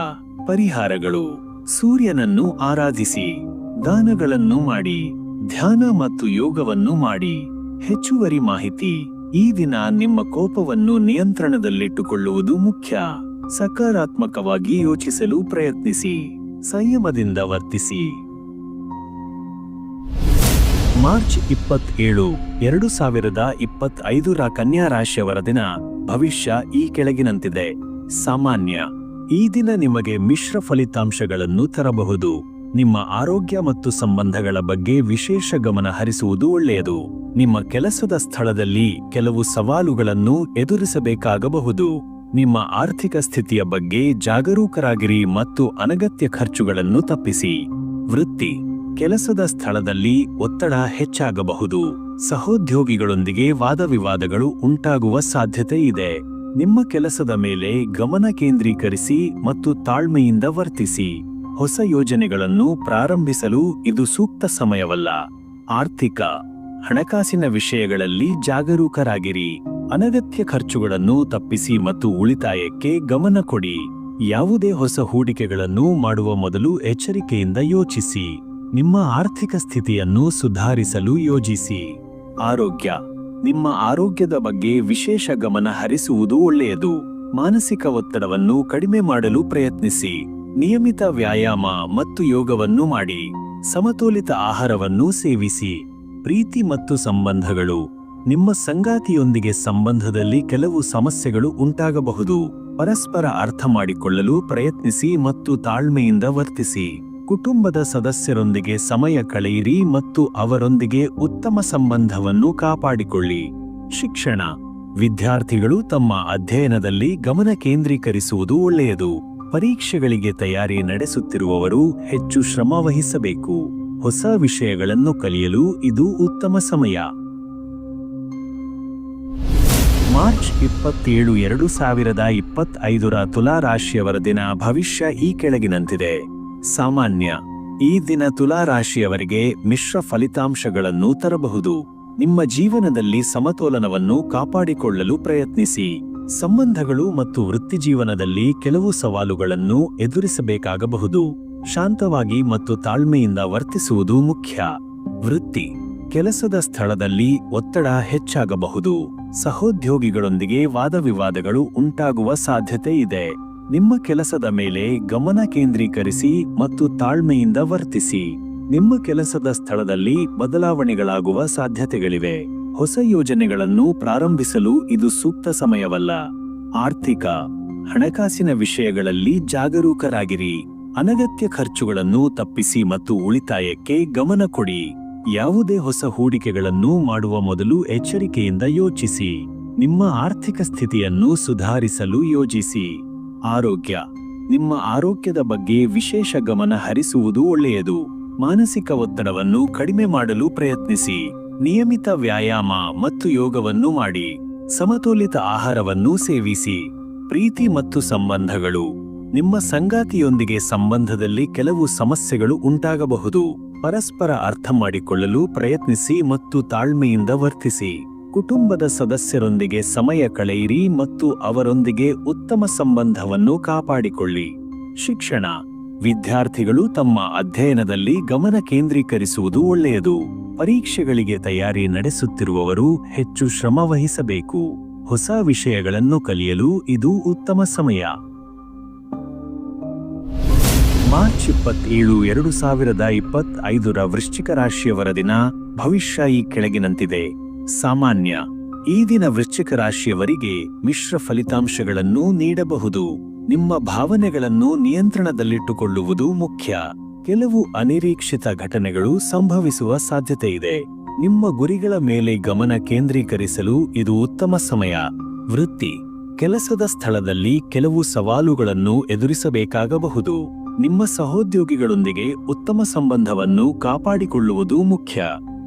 ಪರಿಹಾರಗಳು. ಸೂರ್ಯನನ್ನು ಆರಾಧಿಸಿ, ದಾನಗಳನ್ನು ಮಾಡಿ, ಧ್ಯಾನ ಮತ್ತು ಯೋಗವನ್ನು ಮಾಡಿ. ಹೆಚ್ಚುವರಿ ಮಾಹಿತಿ, ಈ ದಿನ ನಿಮ್ಮ ಕೋಪವನ್ನು ನಿಯಂತ್ರಣದಲ್ಲಿಟ್ಟುಕೊಳ್ಳುವುದು ಮುಖ್ಯ. ಸಕಾರಾತ್ಮಕವಾಗಿ ಯೋಚಿಸಲು ಪ್ರಯತ್ನಿಸಿ, ಸಂಯಮದಿಂದ ವರ್ತಿಸಿ. ಮಾರ್ಚ್ ಇಪ್ಪತ್ತೇಳು, ಎರಡು ಸಾವಿರದ ಇಪ್ಪತ್ತೈದರ ಕನ್ಯಾ ರಾಶಿಯವರ ದಿನ ಭವಿಷ್ಯ ಈ ಕೆಳಗಿನಂತಿದೆ. ಸಾಮಾನ್ಯ, ಈ ದಿನ ನಿಮಗೆ ಮಿಶ್ರ ಫಲಿತಾಂಶಗಳನ್ನು ತರಬಹುದು. ನಿಮ್ಮ ಆರೋಗ್ಯ ಮತ್ತು ಸಂಬಂಧಗಳ ಬಗ್ಗೆ ವಿಶೇಷ ಗಮನ ಹರಿಸುವುದು ಒಳ್ಳೆಯದು. ನಿಮ್ಮ ಕೆಲಸದ ಸ್ಥಳದಲ್ಲಿ ಕೆಲವು ಸವಾಲುಗಳನ್ನು ಎದುರಿಸಬೇಕಾಗಬಹುದು. ನಿಮ್ಮ ಆರ್ಥಿಕ ಸ್ಥಿತಿಯ ಬಗ್ಗೆ ಜಾಗರೂಕರಾಗಿರಿ ಮತ್ತು ಅನಗತ್ಯ ಖರ್ಚುಗಳನ್ನು ತಪ್ಪಿಸಿ. ವೃತ್ತಿ ಕೆಲಸದ ಸ್ಥಳದಲ್ಲಿ ಒತ್ತಡ ಹೆಚ್ಚಾಗಬಹುದು. ಸಹೋದ್ಯೋಗಿಗಳೊಂದಿಗೆ ವಾದವಿವಾದಗಳು ಉಂಟಾಗುವ ಸಾಧ್ಯತೆ ಇದೆ. ನಿಮ್ಮ ಕೆಲಸದ ಮೇಲೆ ಗಮನ ಕೇಂದ್ರೀಕರಿಸಿ ಮತ್ತು ತಾಳ್ಮೆಯಿಂದ ವರ್ತಿಸಿ. ಹೊಸ ಯೋಜನೆಗಳನ್ನು ಪ್ರಾರಂಭಿಸಲು ಇದು ಸೂಕ್ತ ಸಮಯವಲ್ಲ. ಆರ್ಥಿಕ, ಹಣಕಾಸಿನ ವಿಷಯಗಳಲ್ಲಿ ಜಾಗರೂಕರಾಗಿರಿ. ಅನಗತ್ಯ ಖರ್ಚುಗಳನ್ನು ತಪ್ಪಿಸಿ ಮತ್ತು ಉಳಿತಾಯಕ್ಕೆ ಗಮನ ಕೊಡಿ. ಯಾವುದೇ ಹೊಸ ಹೂಡಿಕೆಗಳನ್ನು ಮಾಡುವ ಮೊದಲು ಎಚ್ಚರಿಕೆಯಿಂದ ಯೋಚಿಸಿ. ನಿಮ್ಮ ಆರ್ಥಿಕ ಸ್ಥಿತಿಯನ್ನು ಸುಧಾರಿಸಲು ಯೋಜಿಸಿ. ಆರೋಗ್ಯ. ನಿಮ್ಮ ಆರೋಗ್ಯದ ಬಗ್ಗೆ ವಿಶೇಷ ಗಮನ ಹರಿಸುವುದು ಒಳ್ಳೆಯದು. ಮಾನಸಿಕ ಒತ್ತಡವನ್ನು ಕಡಿಮೆ ಮಾಡಲು ಪ್ರಯತ್ನಿಸಿ. ನಿಯಮಿತ ವ್ಯಾಯಾಮ ಮತ್ತು ಯೋಗವನ್ನು ಮಾಡಿ. ಸಮತೋಲಿತ ಆಹಾರವನ್ನು ಸೇವಿಸಿ. ಪ್ರೀತಿ ಮತ್ತು ಸಂಬಂಧಗಳು. ನಿಮ್ಮ ಸಂಗಾತಿಯೊಂದಿಗೆ ಸಂಬಂಧದಲ್ಲಿ ಕೆಲವು ಸಮಸ್ಯೆಗಳು ಉಂಟಾಗಬಹುದು. ಪರಸ್ಪರ ಅರ್ಥ ಮಾಡಿಕೊಳ್ಳಲು ಪ್ರಯತ್ನಿಸಿ ಮತ್ತು ತಾಳ್ಮೆಯಿಂದ ವರ್ತಿಸಿ. ಕುಟುಂಬದ ಸದಸ್ಯರೊಂದಿಗೆ ಸಮಯ ಕಳೆಯಿರಿ ಮತ್ತು ಅವರೊಂದಿಗೆ ಉತ್ತಮ ಸಂಬಂಧವನ್ನು ಕಾಪಾಡಿಕೊಳ್ಳಿ. ಶಿಕ್ಷಣ. ವಿದ್ಯಾರ್ಥಿಗಳು ತಮ್ಮ ಅಧ್ಯಯನದಲ್ಲಿ ಗಮನ ಕೇಂದ್ರೀಕರಿಸುವುದು ಒಳ್ಳೆಯದು. ಪರೀಕ್ಷೆಗಳಿಗೆ ತಯಾರಿ ನಡೆಸುತ್ತಿರುವವರು ಹೆಚ್ಚು ಶ್ರಮ ವಹಿಸಬೇಕು. ಹೊಸ ವಿಷಯಗಳನ್ನು ಕಲಿಯಲು ಇದು ಉತ್ತಮ ಸಮಯ. ಮಾರ್ಚ್ ಇಪ್ಪತ್ತೇಳು ಎರಡು ಸಾವಿರದ ಇಪ್ಪತ್ತೈದರ ತುಲಾ ರಾಶಿಯವರ ದಿನ ಭವಿಷ್ಯ ಈ ಕೆಳಗಿನಂತಿದೆ. ಸಾಮಾನ್ಯ. ಈ ದಿನ ತುಲಾ ರಾಶಿಯವರಿಗೆ ಮಿಶ್ರ ಫಲಿತಾಂಶಗಳನ್ನು ತರಬಹುದು. ನಿಮ್ಮ ಜೀವನದಲ್ಲಿ ಸಮತೋಲನವನ್ನು ಕಾಪಾಡಿಕೊಳ್ಳಲು ಪ್ರಯತ್ನಿಸಿ. ಸಂಬಂಧಗಳು ಮತ್ತು ವೃತ್ತಿಜೀವನದಲ್ಲಿ ಕೆಲವು ಸವಾಲುಗಳನ್ನು ಎದುರಿಸಬೇಕಾಗಬಹುದು. ಶಾಂತವಾಗಿ ಮತ್ತು ತಾಳ್ಮೆಯಿಂದ ವರ್ತಿಸುವುದು ಮುಖ್ಯ. ವೃತ್ತಿ. ಕೆಲಸದ ಸ್ಥಳದಲ್ಲಿ ಒತ್ತಡ ಹೆಚ್ಚಾಗಬಹುದು. ಸಹೋದ್ಯೋಗಿಗಳೊಂದಿಗೆ ವಾದವಿವಾದಗಳು ಉಂಟಾಗುವ ಸಾಧ್ಯತೆ ಇದೆ. ನಿಮ್ಮ ಕೆಲಸದ ಮೇಲೆ ಗಮನ ಕೇಂದ್ರೀಕರಿಸಿ ಮತ್ತು ತಾಳ್ಮೆಯಿಂದ ವರ್ತಿಸಿ. ನಿಮ್ಮ ಕೆಲಸದ ಸ್ಥಳದಲ್ಲಿ ಬದಲಾವಣೆಗಳಾಗುವ ಸಾಧ್ಯತೆಗಳಿವೆ. ಹೊಸ ಯೋಜನೆಗಳನ್ನು ಪ್ರಾರಂಭಿಸಲು ಇದು ಸೂಕ್ತ ಸಮಯವಲ್ಲ. ಆರ್ಥಿಕ, ಹಣಕಾಸಿನ ವಿಷಯಗಳಲ್ಲಿ ಜಾಗರೂಕರಾಗಿರಿ. ಅನಗತ್ಯ ಖರ್ಚುಗಳನ್ನು ತಪ್ಪಿಸಿ ಮತ್ತು ಉಳಿತಾಯಕ್ಕೆ ಗಮನ ಕೊಡಿ. ಯಾವುದೇ ಹೊಸ ಹೂಡಿಕೆಗಳನ್ನು ಮಾಡುವ ಮೊದಲು ಎಚ್ಚರಿಕೆಯಿಂದ ಯೋಚಿಸಿ. ನಿಮ್ಮ ಆರ್ಥಿಕ ಸ್ಥಿತಿಯನ್ನು ಸುಧಾರಿಸಲು ಯೋಜಿಸಿ. ಆರೋಗ್ಯ. ನಿಮ್ಮ ಆರೋಗ್ಯದ ಬಗ್ಗೆ ವಿಶೇಷ ಗಮನ ಹರಿಸುವುದು ಒಳ್ಳೆಯದು. ಮಾನಸಿಕ ಒತ್ತಡವನ್ನು ಕಡಿಮೆ ಮಾಡಲು ಪ್ರಯತ್ನಿಸಿ. ನಿಯಮಿತ ವ್ಯಾಯಾಮ ಮತ್ತು ಯೋಗವನ್ನು ಮಾಡಿ. ಸಮತೋಲಿತ ಆಹಾರವನ್ನು ಸೇವಿಸಿ. ಪ್ರೀತಿ ಮತ್ತು ಸಂಬಂಧಗಳು. ನಿಮ್ಮ ಸಂಗಾತಿಯೊಂದಿಗೆ ಸಂಬಂಧದಲ್ಲಿ ಕೆಲವು ಸಮಸ್ಯೆಗಳು ಉಂಟಾಗಬಹುದು. ಪರಸ್ಪರ ಅರ್ಥ ಮಾಡಿಕೊಳ್ಳಲು ಪ್ರಯತ್ನಿಸಿ ಮತ್ತು ತಾಳ್ಮೆಯಿಂದ ವರ್ತಿಸಿ. ಕುಟುಂಬದ ಸದಸ್ಯರೊಂದಿಗೆ ಸಮಯ ಕಳೆಯಿರಿ ಮತ್ತು ಅವರೊಂದಿಗೆ ಉತ್ತಮ ಸಂಬಂಧವನ್ನು ಕಾಪಾಡಿಕೊಳ್ಳಿ. ಶಿಕ್ಷಣ. ವಿದ್ಯಾರ್ಥಿಗಳು ತಮ್ಮ ಅಧ್ಯಯನದಲ್ಲಿ ಗಮನ ಕೇಂದ್ರೀಕರಿಸುವುದು ಒಳ್ಳೆಯದು. ಪರೀಕ್ಷೆಗಳಿಗೆ ತಯಾರಿ ನಡೆಸುತ್ತಿರುವವರು ಹೆಚ್ಚು ಶ್ರಮವಹಿಸಬೇಕು ಹೊಸ ವಿಷಯಗಳನ್ನು ಕಲಿಯಲು ಇದು ಉತ್ತಮ ಸಮಯ. ಮಾರ್ಚ್ ಇಪ್ಪತ್ತೇಳು, ಎರಡು ಸಾವಿರದ ಇಪ್ಪತ್ತೈದರ ವೃಶ್ಚಿಕ ರಾಶಿಯವರ ದಿನ ಭವಿಷ್ಯ ಈ ಕೆಳಗಿನಂತಿದೆ. ಸಾಮಾನ್ಯ. ಈ ದಿನ ವೃಶ್ಚಿಕ ರಾಶಿಯವರಿಗೆ ಮಿಶ್ರ ಫಲಿತಾಂಶಗಳನ್ನು ನೀಡಬಹುದು. ನಿಮ್ಮ ಭಾವನೆಗಳನ್ನು ನಿಯಂತ್ರಣದಲ್ಲಿಟ್ಟುಕೊಳ್ಳುವುದು ಮುಖ್ಯ. ಕೆಲವು ಅನಿರೀಕ್ಷಿತ ಘಟನೆಗಳು ಸಂಭವಿಸುವ ಸಾಧ್ಯತೆ ಇದೆ. ನಿಮ್ಮ ಗುರಿಗಳ ಮೇಲೆ ಗಮನ ಕೇಂದ್ರೀಕರಿಸಲು ಇದು ಉತ್ತಮ ಸಮಯ. ವೃತ್ತಿ. ಕೆಲಸದ ಸ್ಥಳದಲ್ಲಿ ಕೆಲವು ಸವಾಲುಗಳನ್ನು ಎದುರಿಸಬೇಕಾಗಬಹುದು. ನಿಮ್ಮ ಸಹೋದ್ಯೋಗಿಗಳೊಂದಿಗೆ ಉತ್ತಮ ಸಂಬಂಧವನ್ನು ಕಾಪಾಡಿಕೊಳ್ಳುವುದು ಮುಖ್ಯ.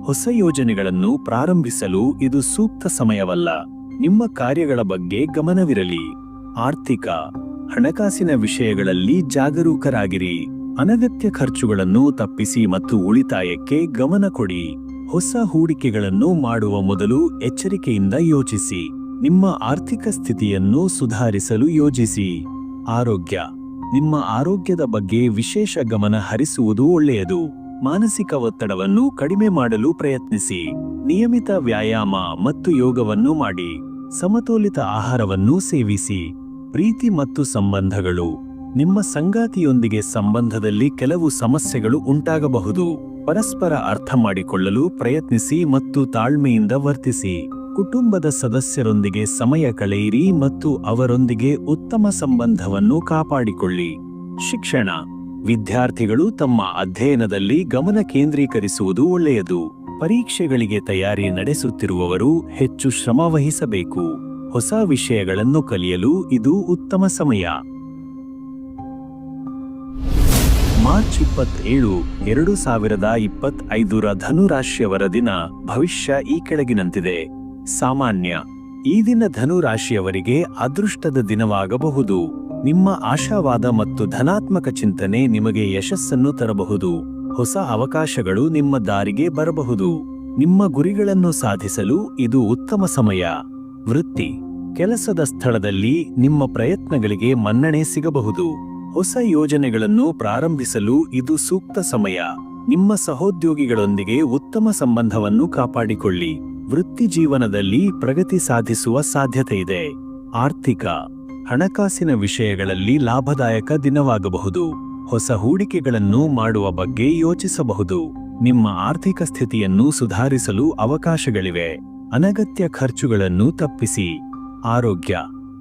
ಹೊಸ ಯೋಜನೆಗಳನ್ನು ಪ್ರಾರಂಭಿಸಲು ಇದು ಸೂಕ್ತ ಸಮಯವಲ್ಲ. ನಿಮ್ಮ ಕಾರ್ಯಗಳ ಬಗ್ಗೆ ಗಮನವಿರಲಿ. ಆರ್ಥಿಕ, ಹಣಕಾಸಿನ ವಿಷಯಗಳಲ್ಲಿ ಜಾಗರೂಕರಾಗಿರಿ. ಅನಗತ್ಯ ಖರ್ಚುಗಳನ್ನು ತಪ್ಪಿಸಿ ಮತ್ತು ಉಳಿತಾಯಕ್ಕೆ ಗಮನ ಕೊಡಿ. ಹೊಸ ಹೂಡಿಕೆಗಳನ್ನು ಮಾಡುವ ಮೊದಲು ಎಚ್ಚರಿಕೆಯಿಂದ ಯೋಚಿಸಿ. ನಿಮ್ಮ ಆರ್ಥಿಕ ಸ್ಥಿತಿಯನ್ನು ಸುಧಾರಿಸಲು ಯೋಜಿಸಿ. ಆರೋಗ್ಯ, ನಿಮ್ಮ ಆರೋಗ್ಯದ ಬಗ್ಗೆ ವಿಶೇಷ ಗಮನ ಹರಿಸುವುದು ಒಳ್ಳೆಯದು. ಮಾನಸಿಕ ಒತ್ತಡವನ್ನು ಕಡಿಮೆ ಮಾಡಲು ಪ್ರಯತ್ನಿಸಿ. ನಿಯಮಿತ ವ್ಯಾಯಾಮ ಮತ್ತು ಯೋಗವನ್ನು ಮಾಡಿ. ಸಮತೋಲಿತ ಆಹಾರವನ್ನು ಸೇವಿಸಿ. ಪ್ರೀತಿ ಮತ್ತು ಸಂಬಂಧಗಳು. ನಿಮ್ಮ ಸಂಗಾತಿಯೊಂದಿಗೆ ಸಂಬಂಧದಲ್ಲಿ ಕೆಲವು ಸಮಸ್ಯೆಗಳು ಉಂಟಾಗಬಹುದು. ಪರಸ್ಪರ ಅರ್ಥ ಮಾಡಿಕೊಳ್ಳಲು ಪ್ರಯತ್ನಿಸಿ ಮತ್ತು ತಾಳ್ಮೆಯಿಂದ ವರ್ತಿಸಿ. ಕುಟುಂಬದ ಸದಸ್ಯರೊಂದಿಗೆ ಸಮಯ ಕಳೆಯಿರಿ ಮತ್ತು ಅವರೊಂದಿಗೆ ಉತ್ತಮ ಸಂಬಂಧವನ್ನು ಕಾಪಾಡಿಕೊಳ್ಳಿ. ಶಿಕ್ಷಣ. ವಿದ್ಯಾರ್ಥಿಗಳು ತಮ್ಮ ಅಧ್ಯಯನದಲ್ಲಿ ಗಮನ ಕೇಂದ್ರೀಕರಿಸುವುದು ಒಳ್ಳೆಯದು. ಪರೀಕ್ಷೆಗಳಿಗೆ ತಯಾರಿ ನಡೆಸುತ್ತಿರುವವರು ಹೆಚ್ಚು ಶ್ರಮವಹಿಸಬೇಕು ಹೊಸ ವಿಷಯಗಳನ್ನು ಕಲಿಯಲು ಇದು ಉತ್ತಮ ಸಮಯ. ಮಾರ್ಚ್ ಇಪ್ಪತ್ತೇಳು, ಎರಡು ಸಾವಿರದ ಇಪ್ಪತ್ತೈದರ ಧನುರಾಶಿಯವರ ದಿನ ಭವಿಷ್ಯ ಈ ಕೆಳಗಿನಂತಿದೆ. ಸಾಮಾನ್ಯ, ಈ ದಿನ ಧನುರಾಶಿಯವರಿಗೆ ಅದೃಷ್ಟದ ದಿನವಾಗಬಹುದು. ನಿಮ್ಮ ಆಶಾವಾದ ಮತ್ತು ಧನಾತ್ಮಕ ಚಿಂತನೆ ನಿಮಗೆ ಯಶಸ್ಸನ್ನು ತರಬಹುದು. ಹೊಸ ಅವಕಾಶಗಳು ನಿಮ್ಮ ದಾರಿಗೆ ಬರಬಹುದು. ನಿಮ್ಮ ಗುರಿಗಳನ್ನು ಸಾಧಿಸಲು ಇದು ಉತ್ತಮ ಸಮಯ. ವೃತ್ತಿ. ಕೆಲಸದ ಸ್ಥಳದಲ್ಲಿ ನಿಮ್ಮ ಪ್ರಯತ್ನಗಳಿಗೆ ಮನ್ನಣೆ ಸಿಗಬಹುದು. ಹೊಸ ಯೋಜನೆಗಳನ್ನು ಪ್ರಾರಂಭಿಸಲು ಇದು ಸೂಕ್ತ ಸಮಯ. ನಿಮ್ಮ ಸಹೋದ್ಯೋಗಿಗಳೊಂದಿಗೆ ಉತ್ತಮ ಸಂಬಂಧವನ್ನು ಕಾಪಾಡಿಕೊಳ್ಳಿ. ವೃತ್ತಿ ಜೀವನದಲ್ಲಿ ಪ್ರಗತಿ ಸಾಧಿಸುವ ಸಾಧ್ಯತೆ ಇದೆ. ಆರ್ಥಿಕ. ಹಣಕಾಸಿನ ವಿಷಯಗಳಲ್ಲಿ ಲಾಭದಾಯಕ ದಿನವಾಗಬಹುದು. ಹೊಸ ಹೂಡಿಕೆಗಳನ್ನು ಮಾಡುವ ಬಗ್ಗೆ ಯೋಚಿಸಬಹುದು. ನಿಮ್ಮ ಆರ್ಥಿಕ ಸ್ಥಿತಿಯನ್ನು ಸುಧಾರಿಸಲು ಅವಕಾಶಗಳಿವೆ. ಅನಗತ್ಯ ಖರ್ಚುಗಳನ್ನು ತಪ್ಪಿಸಿ. ಆರೋಗ್ಯ.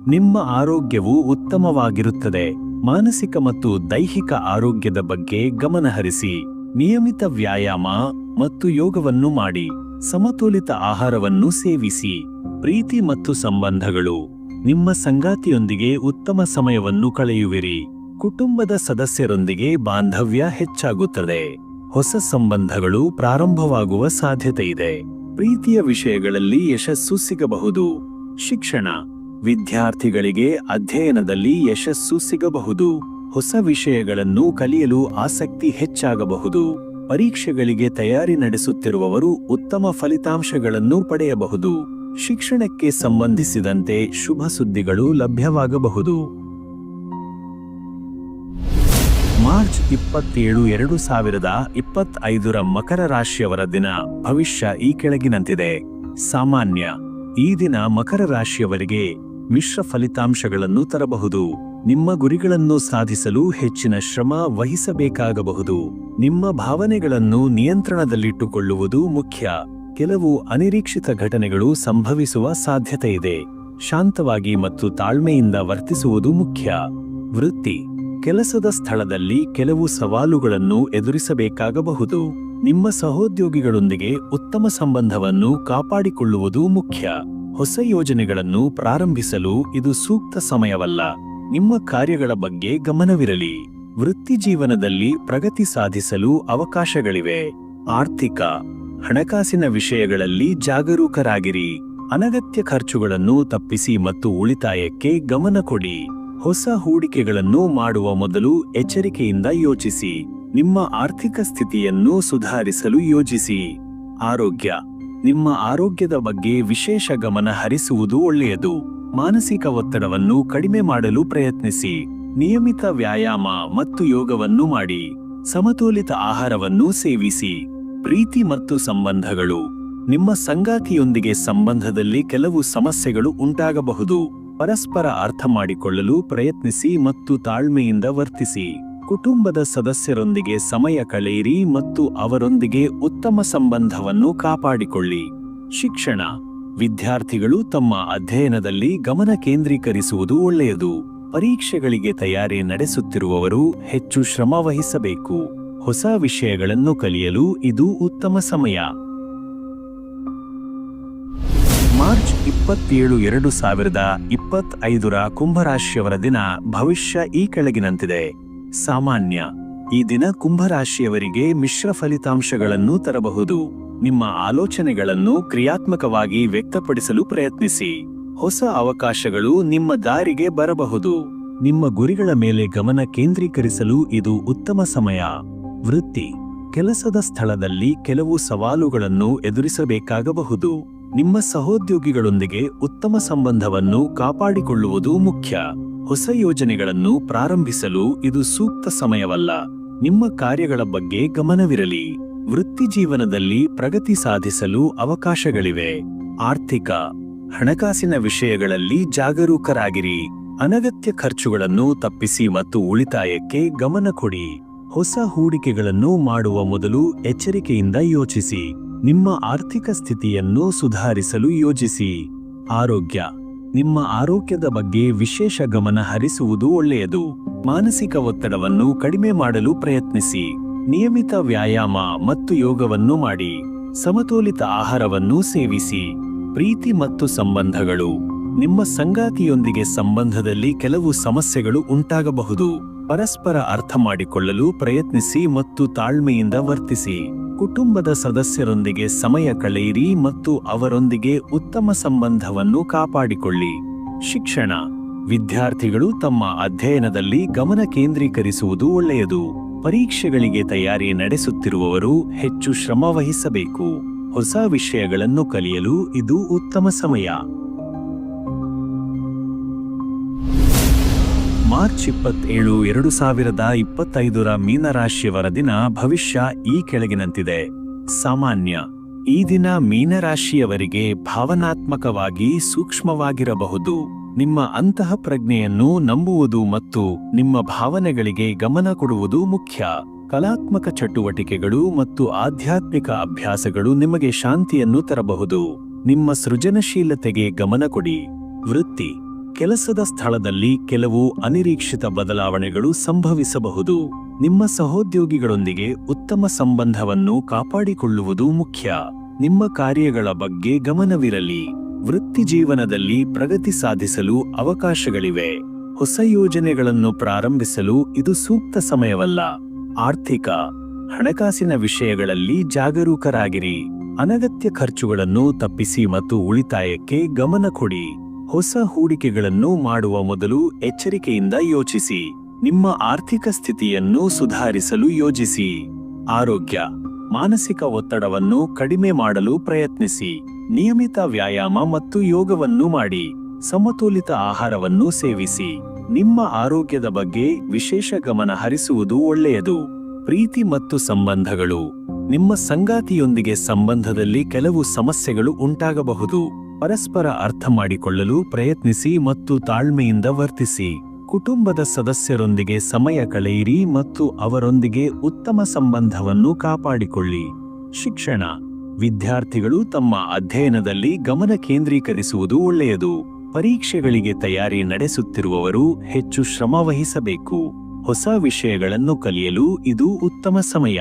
ನಿಮ್ಮ ಆರೋಗ್ಯವು ಉತ್ತಮವಾಗಿರುತ್ತದೆ. ಮಾನಸಿಕ ಮತ್ತು ದೈಹಿಕ ಆರೋಗ್ಯದ ಬಗ್ಗೆ ಗಮನಹರಿಸಿ. ನಿಯಮಿತ ವ್ಯಾಯಾಮ ಮತ್ತು ಯೋಗವನ್ನು ಮಾಡಿ. ಸಮತೋಲಿತ ಆಹಾರವನ್ನು ಸೇವಿಸಿ. ಪ್ರೀತಿ ಮತ್ತು ಸಂಬಂಧಗಳು. ನಿಮ್ಮ ಸಂಗಾತಿಯೊಂದಿಗೆ ಉತ್ತಮ ಸಮಯವನ್ನು ಕಳೆಯುವಿರಿ. ಕುಟುಂಬದ ಸದಸ್ಯರೊಂದಿಗೆ ಬಾಂಧವ್ಯ ಹೆಚ್ಚಾಗುತ್ತದೆ. ಹೊಸ ಸಂಬಂಧಗಳು ಪ್ರಾರಂಭವಾಗುವ ಸಾಧ್ಯತೆ ಇದೆ. ಪ್ರೀತಿಯ ವಿಷಯಗಳಲ್ಲಿ ಯಶಸ್ಸು ಸಿಗಬಹುದು. ಶಿಕ್ಷಣ. ವಿದ್ಯಾರ್ಥಿಗಳಿಗೆ ಅಧ್ಯಯನದಲ್ಲಿ ಯಶಸ್ಸು ಸಿಗಬಹುದು. ಹೊಸ ವಿಷಯಗಳನ್ನು ಕಲಿಯಲು ಆಸಕ್ತಿ ಹೆಚ್ಚಾಗಬಹುದು. ಪರೀಕ್ಷೆಗಳಿಗೆ ತಯಾರಿ ನಡೆಸುತ್ತಿರುವವರು ಉತ್ತಮ ಫಲಿತಾಂಶಗಳನ್ನು ಪಡೆಯಬಹುದು. ಶಿಕ್ಷಣಕ್ಕೆ ಸಂಬಂಧಿಸಿದಂತೆ ಶುಭ ಸುದ್ದಿಗಳು ಲಭ್ಯವಾಗಬಹುದು. ಮಾರ್ಚ್ ಇಪ್ಪತ್ತೇಳು ಎರಡು ಸಾವಿರದ ಇಪ್ಪತ್ತೈದರ ಮಕರ ರಾಶಿಯವರ ದಿನ ಭವಿಷ್ಯ ಈ ಕೆಳಗಿನಂತಿದೆ. ಸಾಮಾನ್ಯ, ಈ ದಿನ ಮಕರ ರಾಶಿಯವರಿಗೆ ಮಿಶ್ರ ಫಲಿತಾಂಶಗಳನ್ನು ತರಬಹುದು. ನಿಮ್ಮ ಗುರಿಗಳನ್ನು ಸಾಧಿಸಲು ಹೆಚ್ಚಿನ ಶ್ರಮ ವಹಿಸಬೇಕಾಗಬಹುದು. ನಿಮ್ಮ ಭಾವನೆಗಳನ್ನು ನಿಯಂತ್ರಣದಲ್ಲಿಟ್ಟುಕೊಳ್ಳುವುದು ಮುಖ್ಯ. ಕೆಲವು ಅನಿರೀಕ್ಷಿತ ಘಟನೆಗಳು ಸಂಭವಿಸುವ ಸಾಧ್ಯತೆ ಇದೆ. ಶಾಂತವಾಗಿ ಮತ್ತು ತಾಳ್ಮೆಯಿಂದ ವರ್ತಿಸುವುದು ಮುಖ್ಯ. ವೃತ್ತಿ. ಕೆಲಸದ ಸ್ಥಳದಲ್ಲಿ ಕೆಲವು ಸವಾಲುಗಳನ್ನು ಎದುರಿಸಬೇಕಾಗಬಹುದು. ನಿಮ್ಮ ಸಹೋದ್ಯೋಗಿಗಳೊಂದಿಗೆ ಉತ್ತಮ ಸಂಬಂಧವನ್ನು ಕಾಪಾಡಿಕೊಳ್ಳುವುದು ಮುಖ್ಯ. ಹೊಸ ಯೋಜನೆಗಳನ್ನು ಪ್ರಾರಂಭಿಸಲು ಇದು ಸೂಕ್ತ ಸಮಯವಲ್ಲ. ನಿಮ್ಮ ಕಾರ್ಯಗಳ ಬಗ್ಗೆ ಗಮನವಿರಲಿ. ವೃತ್ತಿ ಜೀವನದಲ್ಲಿ ಪ್ರಗತಿ ಸಾಧಿಸಲು ಅವಕಾಶಗಳಿವೆ. ಆರ್ಥಿಕ. ಹಣಕಾಸಿನ ವಿಷಯಗಳಲ್ಲಿ ಜಾಗರೂಕರಾಗಿರಿ. ಅನಗತ್ಯ ಖರ್ಚುಗಳನ್ನು ತಪ್ಪಿಸಿ ಮತ್ತು ಉಳಿತಾಯಕ್ಕೆ ಗಮನ ಕೊಡಿ. ಹೊಸ ಹೂಡಿಕೆಗಳನ್ನು ಮಾಡುವ ಮೊದಲು ಎಚ್ಚರಿಕೆಯಿಂದ ಯೋಚಿಸಿ. ನಿಮ್ಮ ಆರ್ಥಿಕ ಸ್ಥಿತಿಯನ್ನು ಸುಧಾರಿಸಲು ಯೋಜಿಸಿ. ಆರೋಗ್ಯ. ನಿಮ್ಮ ಆರೋಗ್ಯದ ಬಗ್ಗೆ ವಿಶೇಷ ಗಮನ ಹರಿಸುವುದು ಒಳ್ಳೆಯದು. ಮಾನಸಿಕ ಒತ್ತಡವನ್ನು ಕಡಿಮೆ ಮಾಡಲು ಪ್ರಯತ್ನಿಸಿ. ನಿಯಮಿತ ವ್ಯಾಯಾಮ ಮತ್ತು ಯೋಗವನ್ನು ಮಾಡಿ. ಸಮತೋಲಿತ ಆಹಾರವನ್ನು ಸೇವಿಸಿ. ಪ್ರೀತಿ ಮತ್ತು ಸಂಬಂಧಗಳು. ನಿಮ್ಮ ಸಂಗಾತಿಯೊಂದಿಗೆ ಸಂಬಂಧದಲ್ಲಿ ಕೆಲವು ಸಮಸ್ಯೆಗಳು ಉಂಟಾಗಬಹುದು. ಪರಸ್ಪರ ಅರ್ಥ ಮಾಡಿಕೊಳ್ಳಲು ಪ್ರಯತ್ನಿಸಿ ಮತ್ತು ತಾಳ್ಮೆಯಿಂದ ವರ್ತಿಸಿ. ಕುಟುಂಬದ ಸದಸ್ಯರೊಂದಿಗೆ ಸಮಯ ಕಳೆಯಿರಿ ಮತ್ತು ಅವರೊಂದಿಗೆ ಉತ್ತಮ ಸಂಬಂಧವನ್ನು ಕಾಪಾಡಿಕೊಳ್ಳಿ. ಶಿಕ್ಷಣ. ವಿದ್ಯಾರ್ಥಿಗಳು ತಮ್ಮ ಅಧ್ಯಯನದಲ್ಲಿ ಗಮನ ಕೇಂದ್ರೀಕರಿಸುವುದು ಒಳ್ಳೆಯದು. ಪರೀಕ್ಷೆಗಳಿಗೆ ತಯಾರಿ ನಡೆಸುತ್ತಿರುವವರು ಹೆಚ್ಚು ಶ್ರಮ ವಹಿಸಬೇಕು. ಹೊಸ ವಿಷಯಗಳನ್ನು ಕಲಿಯಲು ಇದು ಉತ್ತಮ ಸಮಯ. ಮಾರ್ಚ್ ಇಪ್ಪತ್ತೇಳು ಎರಡು ಸಾವಿರದ ಇಪ್ಪತ್ತೈದರ ಕುಂಭರಾಶಿಯವರ ದಿನ ಭವಿಷ್ಯ ಈ ಕೆಳಗಿನಂತಿದೆ. ಸಾಮಾನ್ಯ, ಈ ದಿನ ಕುಂಭರಾಶಿಯವರಿಗೆ ಮಿಶ್ರ ಫಲಿತಾಂಶಗಳನ್ನು ತರಬಹುದು. ನಿಮ್ಮ ಆಲೋಚನೆಗಳನ್ನು ಕ್ರಿಯಾತ್ಮಕವಾಗಿ ವ್ಯಕ್ತಪಡಿಸಲು ಪ್ರಯತ್ನಿಸಿ. ಹೊಸ ಅವಕಾಶಗಳು ನಿಮ್ಮ ದಾರಿಗೆ ಬರಬಹುದು. ನಿಮ್ಮ ಗುರಿಗಳ ಮೇಲೆ ಗಮನ ಕೇಂದ್ರೀಕರಿಸಲು ಇದು ಉತ್ತಮ ಸಮಯ. ವೃತ್ತಿ. ಕೆಲಸದ ಸ್ಥಳದಲ್ಲಿ ಕೆಲವು ಸವಾಲುಗಳನ್ನು ಎದುರಿಸಬೇಕಾಗಬಹುದು. ನಿಮ್ಮ ಸಹೋದ್ಯೋಗಿಗಳೊಂದಿಗೆ ಉತ್ತಮ ಸಂಬಂಧವನ್ನು ಕಾಪಾಡಿಕೊಳ್ಳುವುದು ಮುಖ್ಯ. ಹೊಸ ಯೋಜನೆಗಳನ್ನು ಪ್ರಾರಂಭಿಸಲು ಇದು ಸೂಕ್ತ ಸಮಯವಲ್ಲ. ನಿಮ್ಮ ಕಾರ್ಯಗಳ ಬಗ್ಗೆ ಗಮನವಿರಲಿ. ವೃತ್ತಿ ಜೀವನದಲ್ಲಿ ಪ್ರಗತಿ ಸಾಧಿಸಲು ಅವಕಾಶಗಳಿವೆ. ಆರ್ಥಿಕ, ಹಣಕಾಸಿನ ವಿಷಯಗಳಲ್ಲಿ ಜಾಗರೂಕರಾಗಿರಿ. ಅನಗತ್ಯ ಖರ್ಚುಗಳನ್ನು ತಪ್ಪಿಸಿ ಮತ್ತು ಉಳಿತಾಯಕ್ಕೆ ಗಮನ ಕೊಡಿ. ಹೊಸ ಹೂಡಿಕೆಗಳನ್ನು ಮಾಡುವ ಮೊದಲು ಎಚ್ಚರಿಕೆಯಿಂದ ಯೋಚಿಸಿ. ನಿಮ್ಮ ಆರ್ಥಿಕ ಸ್ಥಿತಿಯನ್ನು ಸುಧಾರಿಸಲು ಯೋಚಿಸಿ. ಆರೋಗ್ಯ. ನಿಮ್ಮ ಆರೋಗ್ಯದ ಬಗ್ಗೆ ವಿಶೇಷ ಗಮನ ಹರಿಸುವುದು ಒಳ್ಳೆಯದು. ಮಾನಸಿಕ ಒತ್ತಡವನ್ನು ಕಡಿಮೆ ಮಾಡಲು ಪ್ರಯತ್ನಿಸಿ. ನಿಯಮಿತ ವ್ಯಾಯಾಮ ಮತ್ತು ಯೋಗವನ್ನು ಮಾಡಿ. ಸಮತೋಲಿತ ಆಹಾರವನ್ನು ಸೇವಿಸಿ. ಪ್ರೀತಿ ಮತ್ತು ಸಂಬಂಧಗಳು. ನಿಮ್ಮ ಸಂಗಾತಿಯೊಂದಿಗೆ ಸಂಬಂಧದಲ್ಲಿ ಕೆಲವು ಸಮಸ್ಯೆಗಳು ಉಂಟಾಗಬಹುದು. ಪರಸ್ಪರ ಅರ್ಥ ಮಾಡಿಕೊಳ್ಳಲು ಪ್ರಯತ್ನಿಸಿ ಮತ್ತು ತಾಳ್ಮೆಯಿಂದ ವರ್ತಿಸಿ. ಕುಟುಂಬದ ಸದಸ್ಯರೊಂದಿಗೆ ಸಮಯ ಕಳೆಯಿರಿ ಮತ್ತು ಅವರೊಂದಿಗೆ ಉತ್ತಮ ಸಂಬಂಧವನ್ನು ಕಾಪಾಡಿಕೊಳ್ಳಿ. ಶಿಕ್ಷಣ. ವಿದ್ಯಾರ್ಥಿಗಳು ತಮ್ಮ ಅಧ್ಯಯನದಲ್ಲಿ ಗಮನ ಕೇಂದ್ರೀಕರಿಸುವುದು ಒಳ್ಳೆಯದು. ಪರೀಕ್ಷೆಗಳಿಗೆ ತಯಾರಿ ನಡೆಸುತ್ತಿರುವವರು ಹೆಚ್ಚು ಶ್ರಮವಹಿಸಬೇಕು. ಹೊಸ ವಿಷಯಗಳನ್ನು ಕಲಿಯಲು ಇದು ಉತ್ತಮ ಸಮಯ. ಮಾರ್ಚ್ ಇಪ್ಪತ್ತೇಳು ಎರಡು ಸಾವಿರದ ಇಪ್ಪತ್ತೈದರ ಮೀನರಾಶಿಯವರ ದಿನ ಭವಿಷ್ಯ ಈ ಕೆಳಗಿನಂತಿದೆ. ಸಾಮಾನ್ಯ. ಈ ದಿನ ಮೀನರಾಶಿಯವರಿಗೆ ಭಾವನಾತ್ಮಕವಾಗಿ ಸೂಕ್ಷ್ಮವಾಗಿರಬಹುದು. ನಿಮ್ಮ ಅಂತಹ ಪ್ರಜ್ಞೆಯನ್ನು ನಂಬುವುದು ಮತ್ತು ನಿಮ್ಮ ಭಾವನೆಗಳಿಗೆ ಗಮನ ಕೊಡುವುದು ಮುಖ್ಯ. ಕಲಾತ್ಮಕ ಚಟುವಟಿಕೆಗಳು ಮತ್ತು ಆಧ್ಯಾತ್ಮಿಕ ಅಭ್ಯಾಸಗಳು ನಿಮಗೆ ಶಾಂತಿಯನ್ನು ತರಬಹುದು. ನಿಮ್ಮ ಸೃಜನಶೀಲತೆಗೆ ಗಮನ ಕೊಡಿ. ವೃತ್ತಿ. ಕೆಲಸದ ಸ್ಥಳದಲ್ಲಿ ಕೆಲವು ಅನಿರೀಕ್ಷಿತ ಬದಲಾವಣೆಗಳು ಸಂಭವಿಸಬಹುದು. ನಿಮ್ಮ ಸಹೋದ್ಯೋಗಿಗಳೊಂದಿಗೆ ಉತ್ತಮ ಸಂಬಂಧವನ್ನು ಕಾಪಾಡಿಕೊಳ್ಳುವುದು ಮುಖ್ಯ. ನಿಮ್ಮ ಕಾರ್ಯಗಳ ಬಗ್ಗೆ ಗಮನವಿರಲಿ. ವೃತ್ತಿ ಜೀವನದಲ್ಲಿ ಪ್ರಗತಿ ಸಾಧಿಸಲು ಅವಕಾಶಗಳಿವೆ. ಹೊಸ ಯೋಜನೆಗಳನ್ನು ಪ್ರಾರಂಭಿಸಲು ಇದು ಸೂಕ್ತ ಸಮಯವಲ್ಲ. ಆರ್ಥಿಕ, ಹಣಕಾಸಿನ ವಿಷಯಗಳಲ್ಲಿ ಜಾಗರೂಕರಾಗಿರಿ. ಅನಗತ್ಯ ಖರ್ಚುಗಳನ್ನು ತಪ್ಪಿಸಿ ಮತ್ತು ಉಳಿತಾಯಕ್ಕೆ ಗಮನ ಕೊಡಿ. ಹೊಸ ಹೂಡಿಕೆಗಳನ್ನು ಮಾಡುವ ಮೊದಲು ಎಚ್ಚರಿಕೆಯಿಂದ ಯೋಚಿಸಿ. ನಿಮ್ಮ ಆರ್ಥಿಕ ಸ್ಥಿತಿಯನ್ನು ಸುಧಾರಿಸಲು ಯೋಜಿಸಿ. ಆರೋಗ್ಯ, ಮಾನಸಿಕ ಒತ್ತಡವನ್ನು ಕಡಿಮೆ ಮಾಡಲು ಪ್ರಯತ್ನಿಸಿ. ನಿಯಮಿತ ವ್ಯಾಯಾಮ ಮತ್ತು ಯೋಗವನ್ನು ಮಾಡಿ. ಸಮತೋಲಿತ ಆಹಾರವನ್ನು ಸೇವಿಸಿ. ನಿಮ್ಮ ಆರೋಗ್ಯದ ಬಗ್ಗೆ ವಿಶೇಷ ಗಮನ ಹರಿಸುವುದು ಒಳ್ಳೆಯದು. ಪ್ರೀತಿ ಮತ್ತು ಸಂಬಂಧಗಳು. ನಿಮ್ಮ ಸಂಗಾತಿಯೊಂದಿಗೆ ಸಂಬಂಧದಲ್ಲಿ ಕೆಲವು ಸಮಸ್ಯೆಗಳು ಉಂಟಾಗಬಹುದು. ಪರಸ್ಪರ ಅರ್ಥ ಮಾಡಿಕೊಳ್ಳಲು ಪ್ರಯತ್ನಿಸಿ ಮತ್ತು ತಾಳ್ಮೆಯಿಂದ ವರ್ತಿಸಿ. ಕುಟುಂಬದ ಸದಸ್ಯರೊಂದಿಗೆ ಸಮಯ ಕಳೆಯಿರಿ ಮತ್ತು ಅವರೊಂದಿಗೆ ಉತ್ತಮ ಸಂಬಂಧವನ್ನು ಕಾಪಾಡಿಕೊಳ್ಳಿ. ಶಿಕ್ಷಣ. ವಿದ್ಯಾರ್ಥಿಗಳು ತಮ್ಮ ಅಧ್ಯಯನದಲ್ಲಿ ಗಮನ ಕೇಂದ್ರೀಕರಿಸುವುದು ಒಳ್ಳೆಯದು. ಪರೀಕ್ಷೆಗಳಿಗೆ ತಯಾರಿ ನಡೆಸುತ್ತಿರುವವರು ಹೆಚ್ಚು ಶ್ರಮವಹಿಸಬೇಕು. ಹೊಸ ವಿಷಯಗಳನ್ನು ಕಲಿಯಲು ಇದು ಉತ್ತಮ ಸಮಯ.